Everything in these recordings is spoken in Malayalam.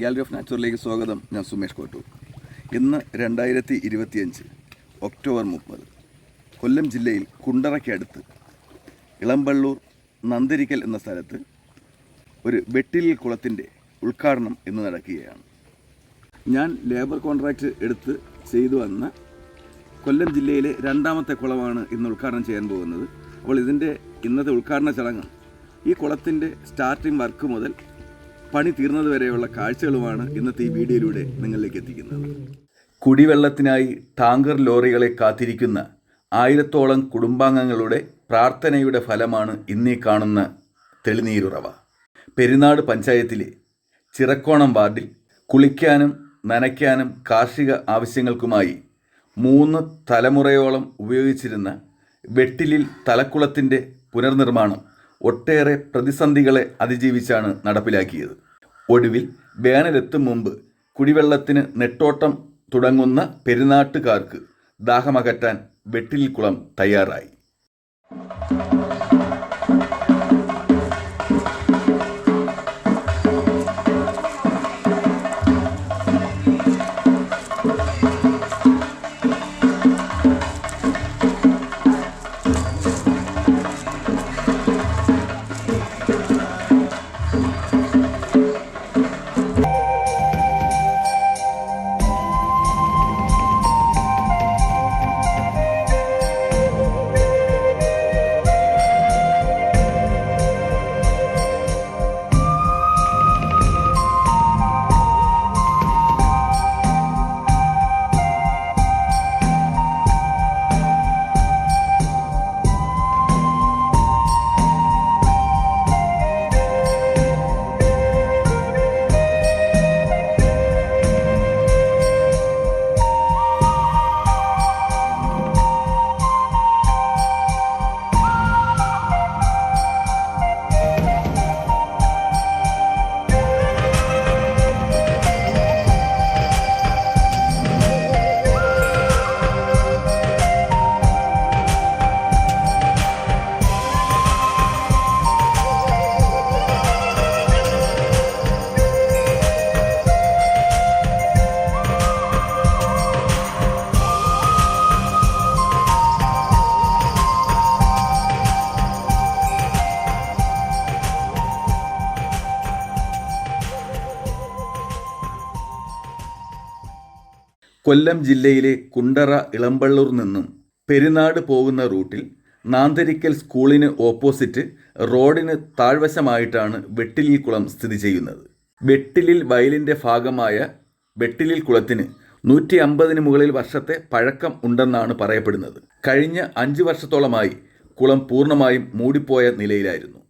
ഗാലറി ഓഫ് നാച്ചുറലിലേക്ക് സ്വാഗതം. ഞാൻ സുമേഷ് കോട്ടൂർ. ഇന്ന് രണ്ടായിരത്തി ഇരുപത്തിയഞ്ച് ഒക്ടോബർ മുപ്പത് കൊല്ലം ജില്ലയിൽ കുണ്ടറയ്ക്കടുത്ത് ഇളമ്പള്ളൂർ നന്ദിരിക്കൽ എന്ന സ്ഥലത്ത് ഒരു വെട്ടിലിൽ കുളത്തിന്റെ ഉദ്ഘാടനം ഇന്ന് നടക്കുകയാണ്. ഞാൻ ലേബർ കോൺട്രാക്റ്റ് എടുത്ത് ചെയ്തു വന്ന കൊല്ലം ജില്ലയിലെ രണ്ടാമത്തെ കുളമാണ് ഇന്ന് ഉദ്ഘാടനം ചെയ്യാൻ പോകുന്നത്. അപ്പോൾ ഇതിന്റെ ഇന്നത്തെ ഉദ്ഘാടന ചടങ്ങ് ഈ കുളത്തിന്റെ സ്റ്റാർട്ടിംഗ് വർക്ക് മുതൽ പണി തീർന്നതുവരെയുള്ള കാഴ്ചകളുമാണ് ഇന്നത്തെ ഈ വീഡിയോയിലൂടെ നിങ്ങളിലേക്ക് എത്തിക്കുന്നത്. കുടിവെള്ളത്തിനായി ടാങ്കർ ലോറികളെ കാത്തിരിക്കുന്ന ആയിരത്തോളം കുടുംബാംഗങ്ങളുടെ പ്രാർത്ഥനയുടെ ഫലമാണ് ഇന്നീ കാണുന്ന തെളിനീരുറവ. പെരുന്നാട് പഞ്ചായത്തിലെ ചിറക്കോണം വാർഡിൽ കുളിക്കാനും നനയ്ക്കാനും കാർഷിക ആവശ്യങ്ങൾക്കുമായി മൂന്ന് തലമുറയോളം ഉപയോഗിച്ചിരുന്ന വെട്ടിലിൽ തലക്കുളത്തിന്റെ പുനർനിർമ്മാണം ഒട്ടേറെ പ്രതിസന്ധികളെ അതിജീവിച്ചാണ് നടപ്പിലാക്കിയത്. ഒടുവിൽ വേനലെത്തും മുമ്പ് കുടിവെള്ളത്തിന് നെട്ടോട്ടം തുടങ്ങുന്ന പെരുന്നാട്ടുകാർക്ക് ദാഹമകറ്റാൻ വെട്ടിൽ കുളം തയ്യാറായി. കൊല്ലം ജില്ലയിലെ കുണ്ടറ ഇളമ്പള്ളൂർ നിന്നും പെരുന്നാട് പോകുന്ന റൂട്ടിൽ നാന്തരിക്കൽ സ്കൂളിന് ഓപ്പോസിറ്റ് റോഡിന് താഴ്വശമായിട്ടാണ് വെട്ടിലിൽ കുളം സ്ഥിതി ചെയ്യുന്നത്. വെട്ടിലിൽ വയലിന്റെ ഭാഗമായ വെട്ടിലിൽ കുളത്തിന് നൂറ്റി അമ്പതിന് മുകളിൽ വർഷത്തെ പഴക്കം ഉണ്ടെന്നാണ് പറയപ്പെടുന്നത്. കഴിഞ്ഞ അഞ്ച് വർഷത്തോളമായി കുളം പൂർണമായും മൂടിപ്പോയ നിലയിലായിരുന്നു.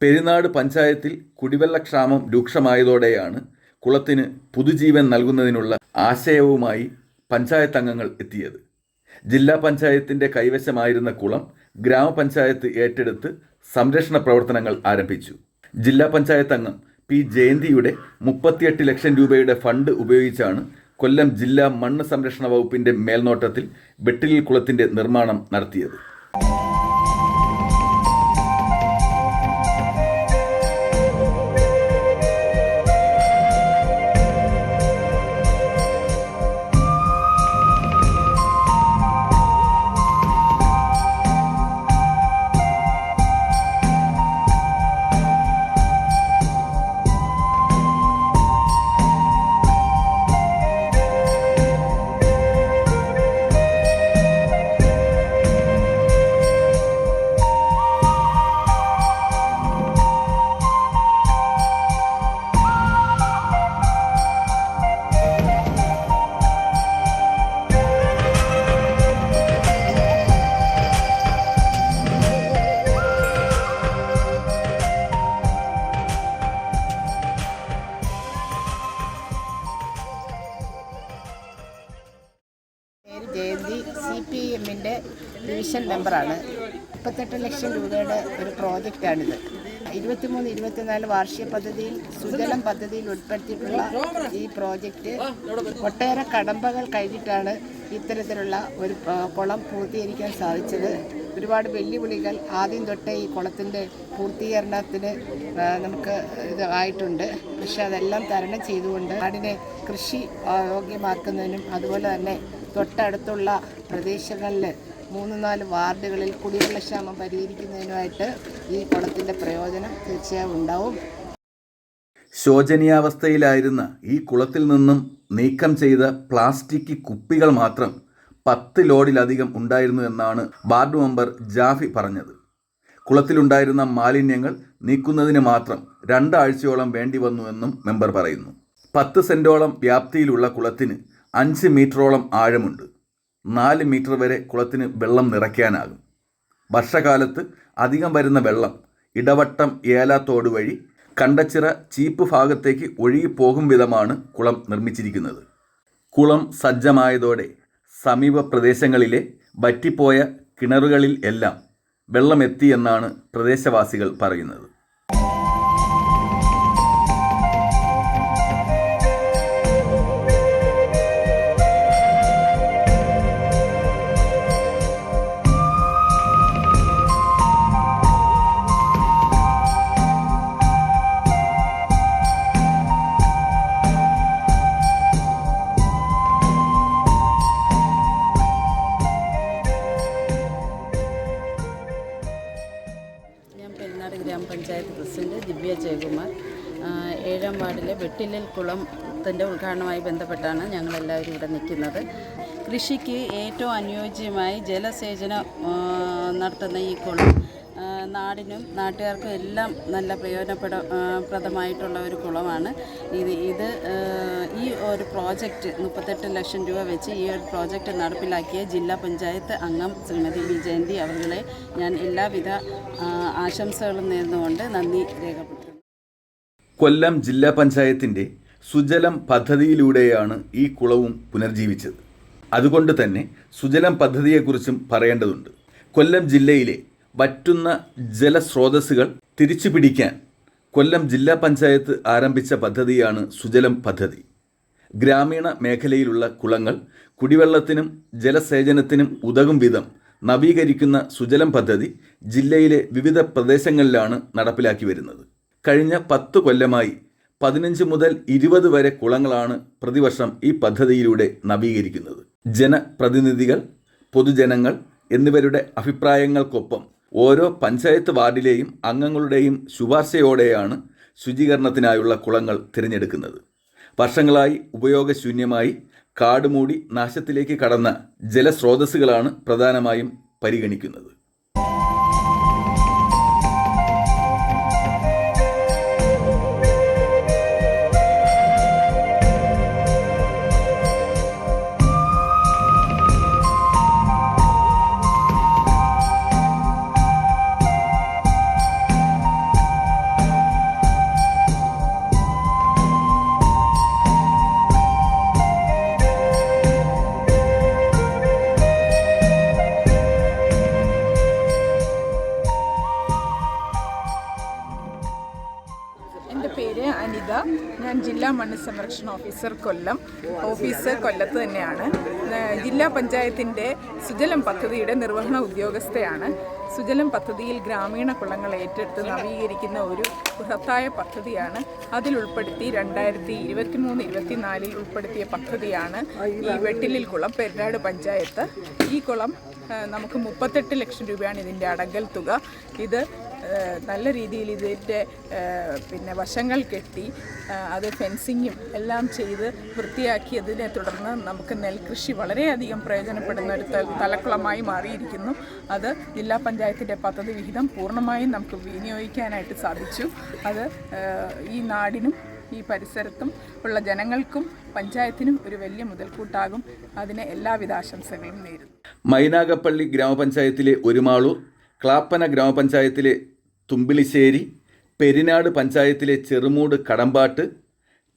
പെരുന്നാട് പഞ്ചായത്തിൽ കുടിവെള്ളക്ഷാമം രൂക്ഷമായതോടെയാണ് കുളത്തിന് പുതുജീവൻ നൽകുന്നതിനുള്ള ആശയവുമായി പഞ്ചായത്ത് അംഗങ്ങൾ എത്തിയത്. ജില്ലാ പഞ്ചായത്തിന്റെ കൈവശമായിരുന്ന കുളം ഗ്രാമപഞ്ചായത്ത് ഏറ്റെടുത്ത് സംരക്ഷണ പ്രവർത്തനങ്ങൾ ആരംഭിച്ചു. ജില്ലാ പഞ്ചായത്ത് അംഗം പി ജയന്തിയുടെ മുപ്പത്തിയെട്ട് ലക്ഷം രൂപയുടെ ഫണ്ട് ഉപയോഗിച്ചാണ് കൊല്ലം ജില്ലാ മണ്ണ് സംരക്ഷണ വകുപ്പിന്റെ മേൽനോട്ടത്തിൽ വെട്ടിലിൽ കുളത്തിന്റെ നിർമ്മാണം നടത്തിയത്. പി എമ്മിന്റെ ഡിവിഷൻ മെമ്പറാണ്. മുപ്പത്തെട്ട് ലക്ഷം രൂപയുടെ ഒരു പ്രോജക്റ്റാണിത്. ഇരുപത്തിമൂന്ന് ഇരുപത്തിനാല് വാർഷിക പദ്ധതിയിൽ സുജലം പദ്ധതിയിൽ ഉൾപ്പെടുത്തിയിട്ടുള്ള ഈ പ്രോജക്റ്റ് ഒട്ടേറെ കടമ്പകൾ കഴിഞ്ഞിട്ടാണ് ഇത്തരത്തിലുള്ള ഒരു കുളം പൂർത്തീകരിക്കാൻ സാധിച്ചത്. ഒരുപാട് വെല്ലുവിളികൾ ആദ്യം തൊട്ടേ ഈ കുളത്തിന്റെ പൂർത്തീകരണത്തിന് നമുക്ക് ഇത് ആയിട്ടുണ്ട്. പക്ഷെ അതെല്ലാം തരണം ചെയ്തുകൊണ്ട് നാടിനെ കൃഷി യോഗ്യമാക്കുന്നതിനും അതുപോലെ തന്നെ തൊട്ടടുത്തുള്ള പ്രദേശങ്ങളിൽ മൂന്ന് നാല് വാർഡുകളിൽ കുടിവെള്ളക്ഷാമം പരിഹരിക്കുന്നതിനുമായിട്ട് ഈ കുളത്തിന്റെ പ്രയോജനം തീർച്ചയായും ഉണ്ടാവും. ശോചനീയാവസ്ഥയിലായിരുന്ന ഈ കുളത്തിൽ നിന്നും നീക്കം ചെയ്ത പ്ലാസ്റ്റിക് കുപ്പികൾ മാത്രം പത്ത് ലോഡിലധികം ഉണ്ടായിരുന്നു എന്നാണ് വാർഡ് മെമ്പർ ജാഫി പറഞ്ഞത്. കുളത്തിലുണ്ടായിരുന്ന മാലിന്യങ്ങൾ നീക്കുന്നതിന് മാത്രം രണ്ടാഴ്ചയോളം വേണ്ടി വന്നുവെന്നും മെമ്പർ പറയുന്നു. പത്ത് സെന്റോളം വ്യാപ്തിയിലുള്ള കുളത്തിന് അഞ്ച് മീറ്ററോളം ആഴമുണ്ട്. നാല് മീറ്റർ വരെ കുളത്തിന് വെള്ളം നിറയ്ക്കാനാകും. വർഷകാലത്ത് അധികം വരുന്ന വെള്ളം ഇടവട്ടം ഏലാത്തോട് വഴി കണ്ടച്ചിറ ചീപ്പ് ഭാഗത്തേക്ക് ഒഴുകിപ്പോകും വിധമാണ് കുളം നിർമ്മിച്ചിരിക്കുന്നത്. കുളം സജ്ജമായതോടെ സമീപ പ്രദേശങ്ങളിലെ വറ്റിപ്പോയ കിണറുകളിൽ എല്ലാം വെള്ളമെത്തിയെന്നാണ് പ്രദേശവാസികൾ പറയുന്നത്. കുളത്തിന്റെ ഉദ്ഘാടനവുമായി ബന്ധപ്പെട്ടാണ് ഞങ്ങളെല്ലാവരും ഇവിടെ നിൽക്കുന്നത്. കൃഷിക്ക് ഏറ്റവും അനുയോജ്യമായി ജലസേചനം നടത്തുന്ന ഈ കുളം. നാടിനും നാട്ടുകാർക്കും എല്ലാം നല്ല പ്രയോജനപ്പെട പ്രദമായിട്ടുള്ള ഒരു കുളമാണ്. ഇത് ഇത് ഈ ഒരു പ്രോജക്റ്റ് മുപ്പത്തെട്ട് ലക്ഷം രൂപ വെച്ച് ഈ ഒരു പ്രോജക്റ്റ് നടപ്പിലാക്കിയ ജില്ലാ പഞ്ചായത്ത് അംഗം ശ്രീമതി വി ജയന്തി അവരുടെ ഞാൻ എല്ലാവിധ ആശംസകളും നേർന്നുകൊണ്ട് നന്ദി രേഖപ്പെടുത്തുന്നു. കൊല്ലം ജില്ലാ പഞ്ചായത്തിന്റെ സുജലം പദ്ധതിയിലൂടെയാണ് ഈ കുളവും പുനർജീവിച്ചത്. അതുകൊണ്ട് തന്നെ സുജലം പദ്ധതിയെക്കുറിച്ചും പറയേണ്ടതുണ്ട്. കൊല്ലം ജില്ലയിലെ വറ്റുന്ന ജലസ്രോതസ്സുകൾ തിരിച്ചു പിടിക്കാൻ കൊല്ലം ജില്ലാ പഞ്ചായത്ത് ആരംഭിച്ച പദ്ധതിയാണ് സുജലം പദ്ധതി. ഗ്രാമീണ മേഖലയിലുള്ള കുളങ്ങൾ കുടിവെള്ളത്തിനും ജലസേചനത്തിനും ഉതകും വിധം നവീകരിക്കുന്ന സുജലം പദ്ധതി ജില്ലയിലെ വിവിധ പ്രദേശങ്ങളിലാണ് നടപ്പിലാക്കി വരുന്നത്. കഴിഞ്ഞ പത്ത് കൊല്ലമായി പതിനഞ്ച് മുതൽ ഇരുപത് വരെ കുളങ്ങളാണ് പ്രതിവർഷം ഈ പദ്ധതിയിലൂടെ നവീകരിക്കുന്നത്. ജനപ്രതിനിധികൾ പൊതുജനങ്ങൾ എന്നിവരുടെ അഭിപ്രായങ്ങൾക്കൊപ്പം ഓരോ പഞ്ചായത്ത് വാർഡിലെയും അംഗങ്ങളുടെയും ശുപാർശയോടെയാണ് ശുചീകരണത്തിനായുള്ള കുളങ്ങൾ തിരഞ്ഞെടുക്കുന്നത്. വർഷങ്ങളായി ഉപയോഗശൂന്യമായി കാടുമൂടി നാശത്തിലേക്ക് കടന്ന ജലസ്രോതസ്സുകളാണ് പ്രധാനമായും പരിഗണിക്കുന്നത്. സംരക്ഷണ ഓഫീസർ കൊല്ലം. ഓഫീസ് കൊല്ലത്ത് തന്നെയാണ്. ജില്ലാ പഞ്ചായത്തിന്റെ സുജലം പദ്ധതിയുടെ നിർവഹണ ഉദ്യോഗസ്ഥയാണ്. സുജലം പദ്ധതിയിൽ ഗ്രാമീണ കുളങ്ങൾ ഏറ്റെടുത്ത് നവീകരിക്കുന്ന ഒരു ബൃഹത്തായ പദ്ധതിയാണ്. അതിൽ ഉൾപ്പെടുത്തി രണ്ടായിരത്തി ഇരുപത്തി മൂന്ന് ഇരുപത്തിനാലിൽ ഉൾപ്പെടുത്തിയ പദ്ധതിയാണ് ഈ വെട്ടിലിൽ കുളം പെരുന്നാട് പഞ്ചായത്ത്. ഈ കുളം നമുക്ക് മുപ്പത്തെട്ട് ലക്ഷം രൂപയാണ് ഇതിന്റെ അടങ്കൽ തുക. ഇത് നല്ല രീതിയിൽ ഇതിന്റെ പിന്നെ വശങ്ങൾ കെട്ടി അത് ഫെൻസിങ്ങും എല്ലാം ചെയ്ത് വൃത്തിയാക്കിയതിനെ തുടർന്ന് നമുക്ക് നെൽകൃഷി വളരെയധികം പ്രയോജനപ്പെടുന്ന ഒരു തലക്കുളമായി മാറിയിരിക്കുന്നു. അത് ജില്ലാ പഞ്ചായത്തിന്റെ പദ്ധതി വിഹിതം പൂർണമായും നമുക്ക് വിനിയോഗിക്കാനായിട്ട് സാധിച്ചു. അത് ഈ നാടിനും ഈ പരിസരത്തും ഉള്ള ജനങ്ങൾക്കും പഞ്ചായത്തിനും ഒരു വലിയ മുതൽക്കൂട്ടാകും. അതിന് എല്ലാവിധ ആശംസകളും നേരുന്നു. മൈനാഗപ്പള്ളി ഗ്രാമപഞ്ചായത്തിലെ ഒരുമാളൂർ ക്ലാപ്പന ഗ്രാമപഞ്ചായത്തിലെ തുമ്പിളിശ്ശേരി പെരിനാട് പഞ്ചായത്തിലെ ചെറുമൂട് കടമ്പാട്ട്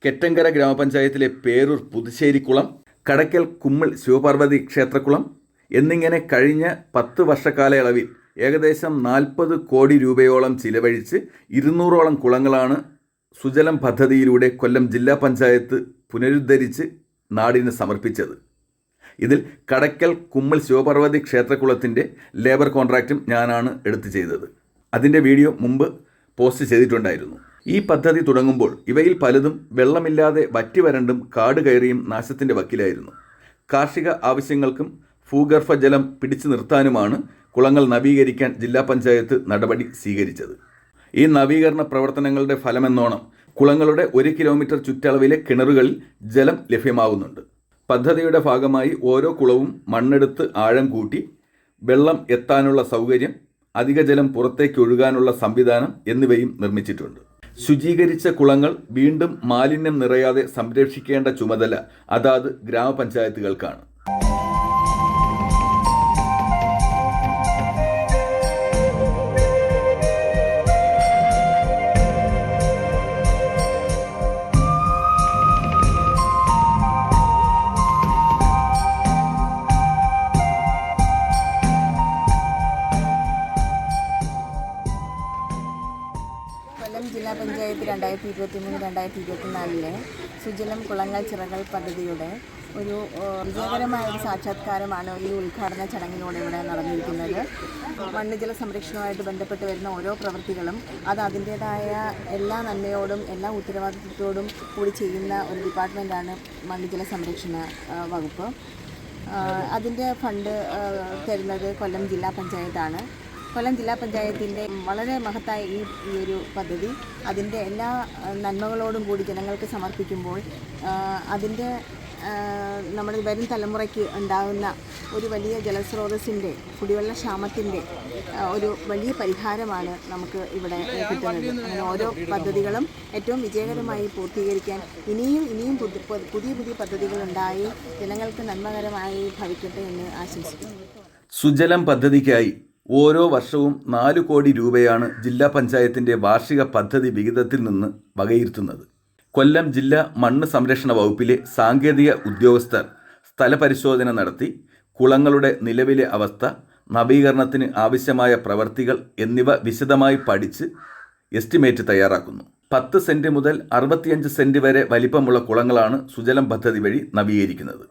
കെറ്റങ്കര ഗ്രാമപഞ്ചായത്തിലെ പേരൂർ പുതുശ്ശേരിക്കുളം കടക്കൽ കുമ്മിൾ ശിവപാർവതി ക്ഷേത്രക്കുളം എന്നിങ്ങനെ കഴിഞ്ഞ പത്ത് വർഷക്കാലയളവിൽ ഏകദേശം നാൽപ്പത് കോടി രൂപയോളം ചിലവഴിച്ച് ഇരുന്നൂറോളം കുളങ്ങളാണ് സുജലം പദ്ധതിയിലൂടെ കൊല്ലം ജില്ലാ പഞ്ചായത്ത് പുനരുദ്ധരിച്ച് നാടിന് സമർപ്പിച്ചത്. ഇതിൽ കടക്കൽ കുമ്മൽ ശിവപാർവതി ക്ഷേത്രക്കുളത്തിന്റെ ലേബർ കോൺട്രാക്റ്റും ഞാനാണ് എടുത്തു ചെയ്തത്. അതിന്റെ വീഡിയോ മുമ്പ് പോസ്റ്റ് ചെയ്തിട്ടുണ്ടായിരുന്നു. ഈ പദ്ധതി തുടങ്ങുമ്പോൾ ഇവയിൽ പലതും വെള്ളമില്ലാതെ വറ്റി വരണ്ടും കാട് കയറിയും നാശത്തിന്റെ വക്കിലായിരുന്നു. കാർഷിക ആവശ്യങ്ങൾക്കും ഭൂഗർഭജലം പിടിച്ചു നിർത്താനുമാണ് കുളങ്ങൾ നവീകരിക്കാൻ ജില്ലാ പഞ്ചായത്ത് നടപടി സ്വീകരിച്ചത്. ഈ നവീകരണ പ്രവർത്തനങ്ങളുടെ ഫലമെന്നോണം കുളങ്ങളുടെ ഒരു കിലോമീറ്റർ ചുറ്റളവിലെ കിണറുകളിൽ ജലം ലഭ്യമാവുന്നുണ്ട്. പദ്ധതിയുടെ ഭാഗമായി ഓരോ കുളവും മണ്ണെടുത്ത് ആഴം കൂട്ടി വെള്ളം എത്താനുള്ള സൗകര്യം അധിക ജലം പുറത്തേക്ക് ഒഴുകാനുള്ള സംവിധാനം എന്നിവയും നിർമ്മിച്ചിട്ടുണ്ട്. ശുചീകരിച്ച കുളങ്ങൾ വീണ്ടും മാലിന്യം നിറയാതെ സംരക്ഷിക്കേണ്ട ചുമതല അതാത് ഗ്രാമപഞ്ചായത്തുകൾക്കാണ്. പഞ്ചായത്ത് രണ്ടായിരത്തി ഇരുപത്തി മൂന്ന് രണ്ടായിരത്തി ഇരുപത്തിനാലിലെ സുജലം കുളങ്ങൾ ചിറകൾ പദ്ധതിയുടെ ഒരു വിജയകരമായ ഒരു സാക്ഷാത്കാരമാണ് ഈ ഉദ്ഘാടന ചടങ്ങിലൂടെ ഇവിടെ നടന്നിരിക്കുന്നത്. മണ്ണ് ജല സംരക്ഷണവുമായിട്ട് ബന്ധപ്പെട്ട് വരുന്ന ഓരോ പ്രവൃത്തികളും അത് അതിന്റേതായ എല്ലാ നന്മയോടും എല്ലാ ഉത്തരവാദിത്വത്തോടും കൂടി ചെയ്യുന്ന ഒരു ഡിപ്പാർട്ട്മെന്റാണ് മണ്ണ് ജല സംരക്ഷണ വകുപ്പ്. അതിന്റെ ഫണ്ട് തരുന്നത് കൊല്ലം ജില്ലാ പഞ്ചായത്താണ്. കൊല്ലം ജില്ലാ പഞ്ചായത്തിന്റെ വളരെ മഹത്തായ ഈ ഒരു പദ്ധതി. അതിന്റെ എല്ലാ നന്മകളോടും കൂടി ജനങ്ങൾക്ക് സമർപ്പിക്കുമ്പോൾ അതിന്റെ നമ്മുടെ വരും തലമുറയ്ക്ക് ഉണ്ടാകുന്ന ഒരു വലിയ ജലസ്രോതസ്സിന്റെ കുടിവെള്ള ക്ഷാമത്തിന്റെ ഒരു വലിയ പരിഹാരമാണ് നമുക്ക് ഇവിടെ കിട്ടുന്നത്. അങ്ങനെ ഓരോ പദ്ധതികളും ഏറ്റവും വിജയകരമായി പൂർത്തീകരിക്കാൻ ഇനിയും ഇനിയും പുതി- പുതിയ പുതിയ പദ്ധതികൾ ഉണ്ടായി ജനങ്ങൾക്ക് നന്മകരമായി ഭവിക്കട്ടെ എന്ന് ആശംസിക്കുന്നു. സുജലം പദ്ധതിക്കായി ഓരോ വർഷവും നാല് കോടി രൂപയാണ് ജില്ലാ പഞ്ചായത്തിന്റെ വാർഷിക പദ്ധതി വിഹിതത്തിൽ നിന്ന് വകയിരുത്തുന്നത്. കൊല്ലം ജില്ലാ മണ്ണ് സംരക്ഷണ വകുപ്പിലെ സാങ്കേതിക ഉദ്യോഗസ്ഥർ സ്ഥലപരിശോധന നടത്തി കുളങ്ങളുടെ നിലവിലെ അവസ്ഥ നവീകരണത്തിന് ആവശ്യമായ പ്രവർത്തികൾ എന്നിവ വിശദമായി പഠിച്ച് എസ്റ്റിമേറ്റ് തയ്യാറാക്കുന്നു. പത്ത് സെന്റ് മുതൽ അറുപത്തിയഞ്ച് സെന്റ് വരെ വലിപ്പമുള്ള കുളങ്ങളാണ് സുജലം പദ്ധതി വഴി നവീകരിക്കുന്നത്.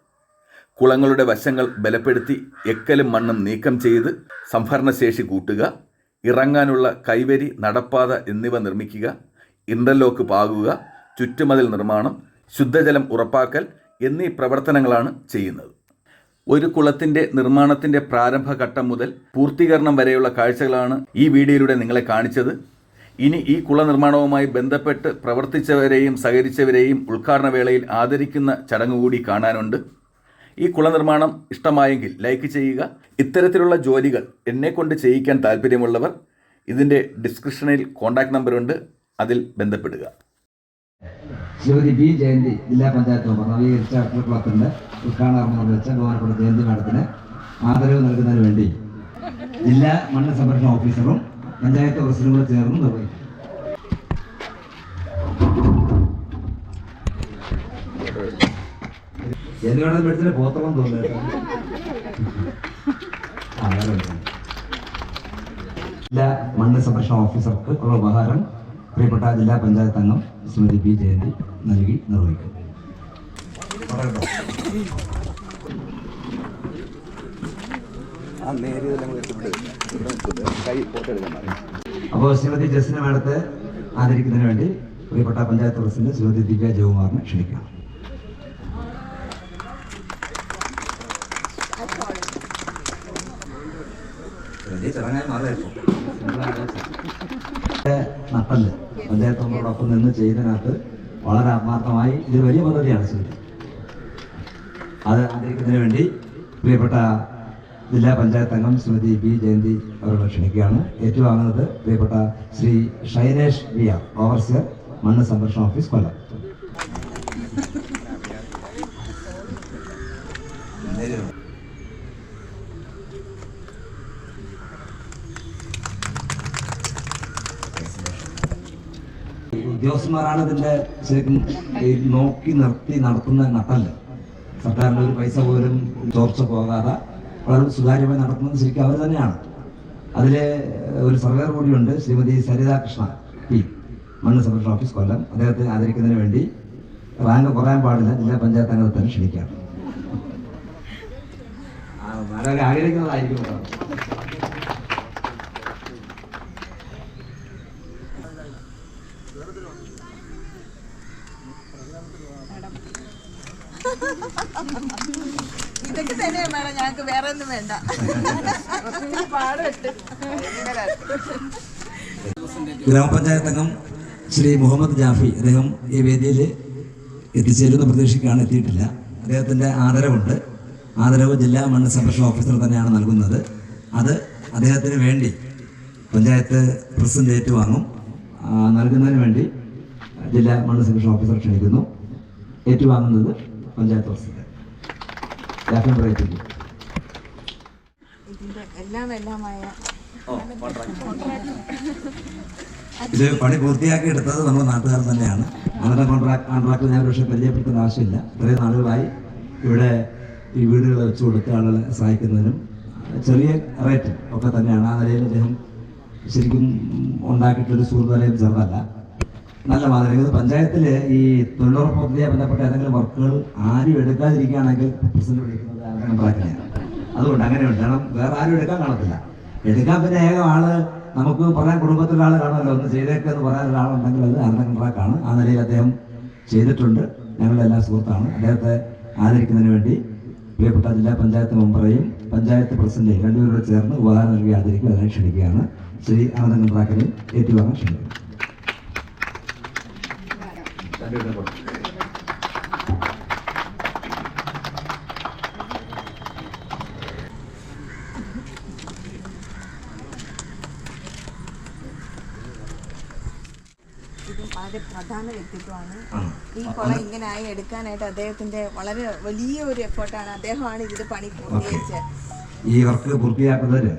കുളങ്ങളുടെ വശങ്ങൾ ബലപ്പെടുത്തി എക്കലും മണ്ണും നീക്കം ചെയ്ത് സംഭരണശേഷി കൂട്ടുക ഇറങ്ങാനുള്ള കൈവരി നടപ്പാത എന്നിവ നിർമ്മിക്കുക ഇന്റർലോക്ക് പാകുക ചുറ്റുമതിൽ നിർമ്മാണം ശുദ്ധജലം ഉറപ്പാക്കൽ എന്നീ പ്രവർത്തനങ്ങളാണ് ചെയ്യുന്നത്. ഒരു കുളത്തിന്റെ നിർമ്മാണത്തിന്റെ പ്രാരംഭഘട്ടം മുതൽ പൂർത്തീകരണം വരെയുള്ള കാഴ്ചകളാണ് ഈ വീഡിയോയിലൂടെ നിങ്ങളെ കാണിച്ചത്. ഇനി ഈ കുള നിർമ്മാണവുമായി ബന്ധപ്പെട്ട് പ്രവർത്തിച്ചവരെയും സഹകരിച്ചവരെയും ഉദ്ഘാടന വേളയിൽ ആദരിക്കുന്ന ചടങ്ങുകൂടി കാണാനുണ്ട്. ഈ കുള നിർമ്മാണം ഇഷ്ടമായെങ്കിൽ ലൈക്ക് ചെയ്യുക. ഇത്തരത്തിലുള്ള ജോലികൾ എന്നെ കൊണ്ട് ചെയ്യിക്കാൻ താല്പര്യമുള്ളവർ ഇതിന്റെ ഡിസ്ക്രിപ്ഷനിൽ കോൺടാക്ട് നമ്പറുണ്ട്. അതിൽ ബന്ധപ്പെടുക. ശ്രീമതി ബി ജയന്തി ജില്ലാ പഞ്ചായത്ത് നവീകരിച്ച അട്ടക്കുളത്തിന്റെ ഉദ്ഘാടനം നിർവഹിച്ച ബഹുമാനപ്പെട്ട ജയന്തി മാഡത്തിന് ആദരവ് നൽകുന്നതിന് വേണ്ടി. ജില്ലാ മണ്ണ് സംരക്ഷണ ഓഫീസറും പഞ്ചായത്ത് പ്രസിഡന്റും ചേർന്ന് നിർവഹിക്കും. ജയന്തി മാഡം മേടിച്ചിട്ട് പോത്തളം തോന്നുന്നു. ജില്ലാ മണ്ണ് സംരക്ഷണ ഓഫീസർക്ക് ഉള്ള ഉപഹാരം പ്രിയപ്പെട്ട ജില്ലാ പഞ്ചായത്ത് അംഗം ശ്രീമതി പി ജയന്തി നൽകി നിർവഹിക്കും. അപ്പോൾ ശ്രീമതി ജസ്സിനെ മാഡത്തെ ആദരിക്കുന്നതിന് വേണ്ടി പ്രിയപ്പെട്ട പഞ്ചായത്ത് പ്രസിഡന്റ് ശ്രീമതി ദിവ്യ ജയകുമാറിനെ ക്ഷണിക്കാം. നട്ടൽ അദ്ദേഹത്തോടൊപ്പം നിന്ന് ചെയ്തതിനകത്ത് വളരെ ആത്മാർത്ഥമായി ഇത് വലിയ പദ്ധതിയാണ് ശ്രീ. അത് അദ്ദേഹത്തിന് വേണ്ടി പ്രിയപ്പെട്ട ജില്ലാ പഞ്ചായത്ത് അംഗം ശ്രീമതി ബി ജയന്തി അവരുടെ ക്ഷണിക്കുകയാണ്. ഏറ്റുവാങ്ങുന്നത് പ്രിയപ്പെട്ട Shri Shinesh V R overseer മണ്ണ് സംരക്ഷണ ഓഫീസ് കൊല്ലം ഈ ഉദ്യോഗസ്ഥന്മാരാണ് ഇതിന്റെ ശരിക്കും നോക്കി നിർത്തി നടത്തുന്ന നട്ടല്ല സർക്കാരിന്റെ ഒരു പൈസ പോലും ചോർച്ച പോകാതെ വളരെ സുതാര്യമായി നടത്തുന്നത് ശരിക്കും അവർ തന്നെയാണ്. അതിലെ ഒരു സർവേർ കൂടിയുണ്ട് ശ്രീമതി സരിതാ കൃഷ്ണ പി മണ്ണ് സംരക്ഷണ ഓഫീസ് കൊല്ലം. അദ്ദേഹത്തെ ആദരിക്കുന്നതിന് വേണ്ടി റാങ്ക് കുറയാൻ പാടില്ല ജില്ലാ പഞ്ചായത്ത് അംഗത്തെ ആരൊക്കെ ആഗ്രഹിക്കുന്നതായിരിക്കും. ഇതൊക്കെ തന്നെയാണ് മേഡം ഞങ്ങൾക്ക് വേറെ ഒന്നും വേണ്ട. ഗ്രാമപഞ്ചായത്ത് അംഗം ശ്രീ മുഹമ്മദ് ജാഫി അദ്ദേഹം ഈ വേദിയിൽ എത്തിച്ചേരുന്ന പ്രതീക്ഷയ്ക്കാണ് എത്തിയിട്ടില്ല. അദ്ദേഹത്തിന്റെ ആദരവുണ്ട്. ആദരവ് ജില്ലാ മണ്ണ് സംരക്ഷണ ഓഫീസർ തന്നെയാണ് നൽകുന്നത്. അത് അദ്ദേഹത്തിന് വേണ്ടി പഞ്ചായത്ത് പ്രസിഡന്റ് ഏറ്റുവാങ്ങും. നൽകുന്നതിന് വേണ്ടി ജില്ലാ മണ്ണ് സംരക്ഷണ ഓഫീസർ ക്ഷണിക്കുന്നു. ഏറ്റുവാങ്ങുന്നത് പഞ്ചായത്ത് പ്രസിഡന്റ്. ജാഫി പറയിപ്പിക്കും ഇത് പണി പൂർത്തിയാക്കി എടുത്തത് നമ്മുടെ നാട്ടുകാർ തന്നെയാണ്. അങ്ങനെ കോൺട്രാക്ട് കോൺട്രാക്ട് ഞാൻ പക്ഷേ പരിചയപ്പെടുത്തേണ്ട ആവശ്യമില്ല. ഇത്രയും നാളുകളായി ഇവിടെ ഈ വീടുകൾ വെച്ചു കൊടുത്ത് ആളുകളെ സഹായിക്കുന്നതിനും ചെറിയ റേറ്റ് ഒക്കെ തന്നെയാണ്. ആ നിലയിൽ അദ്ദേഹം ശരിക്കും ഉണ്ടാക്കിയിട്ടൊരു സുഹൃത്ത് ചെറുതല്ല. നല്ല മാതൃക. പഞ്ചായത്തിൽ ഈ തൊഴിലുറപ്പ് പദ്ധതിയെ ബന്ധപ്പെട്ട ഏതെങ്കിലും വർക്കുകൾ ആരും എടുക്കാതിരിക്കുകയാണെങ്കിൽ പ്രസിഡന്റ് വിളിക്കുന്നത് അതുകൊണ്ട് അങ്ങനെയുണ്ട്. കാരണം വേറെ ആരും എടുക്കാൻ കാണത്തില്ല. എടുക്കാൻ പിന്നെ ഏക ആൾ നമുക്ക് പറയാൻ കുടുംബത്തിലെ ആൾ കാണുമല്ലോ. ഒന്ന് ചെയ്തേക്ക് എന്ന് പറയാൻ ഒരാളുണ്ടെങ്കിൽ അത് ആരുടെ കൺട്രാക്കാണ് ആ നിലയിൽ അദ്ദേഹം ചെയ്തിട്ടുണ്ട്. ഞങ്ങളുടെ എല്ലാ സുഹൃത്താണ്. അദ്ദേഹത്തെ ആദരിക്കുന്നതിന് വേണ്ടി പ്രിയപ്പെട്ട ജില്ലാ പഞ്ചായത്ത് മെമ്പറേയും പഞ്ചായത്ത് പ്രസിഡന്റേയും രണ്ടുപേരോട് ചേർന്ന് ഉപഹാരം നൽകി ആദരിക്കും അതിനെ ക്ഷണിക്കുകയാണ് ശ്രീ അനന്തൻ കൺട്രാക്കിനെ ഏറ്റുവാങ്ങാൻ ക്ഷണിക്കുന്നു രണ്ടുപേരുടെ കൂടെ. ഇത് വളരെ പ്രധാന വ്യക്തിത്വമാണ്. ഈ കുളം ഇങ്ങനെ ആയി എടുക്കാനായിട്ട് അദ്ദേഹത്തിന്റെ വളരെ വലിയ ഒരു എഫേർട്ടാണ് അദ്ദേഹമാണ് ഇത് പണി പൂർത്തീകരിച്ചത് ഈ വർക്ക് പൂർത്തിയാക്കുന്നതിന്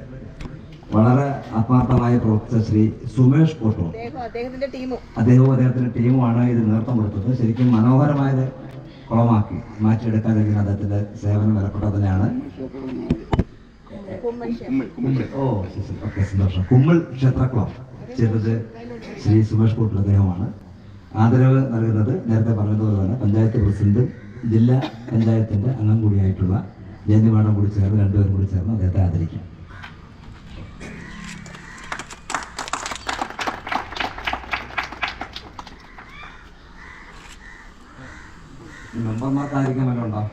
വളരെ ആത്മാർത്ഥമായ പ്രവർത്തിച്ച ശ്രീ സുമേഷ് കോട്ടൂർ. അദ്ദേഹവും അദ്ദേഹത്തിന്റെ ടീമുമാണ് ഇത് നേതൃത്വം കൊടുത്തത്. ശരിക്കും മനോഹരമായത് കുളമാക്കി മാറ്റിയെടുക്കാൻ കഴിയുന്ന അദ്ദേഹത്തിന്റെ സേവനം വിലപ്പെട്ട തന്നെയാണ്. ഓ. ഓക്കെ സന്തോഷം. കുമ്മിൾ ക്ഷേത്രക്കുളം ചെയ്തത് ശ്രീ സുമേഷ് കോട്ടൂർ അദ്ദേഹമാണ്. ആദരവ് നൽകുന്നത് നേരത്തെ പറഞ്ഞതുപോലെ തന്നെ പഞ്ചായത്ത് പ്രസിഡന്റ് ജില്ലാ പഞ്ചായത്തിന്റെ അംഗം കൂടിയായിട്ടുള്ള ജയന്തി മാഡം കൂടി ചേർന്ന് രണ്ടുപേരും കൂടി ചേർന്ന് അദ്ദേഹത്തെ ആദരിക്കും. മെമ്പർമാർക്കായിരിക്കാൻ വല്ല ഉണ്ടോ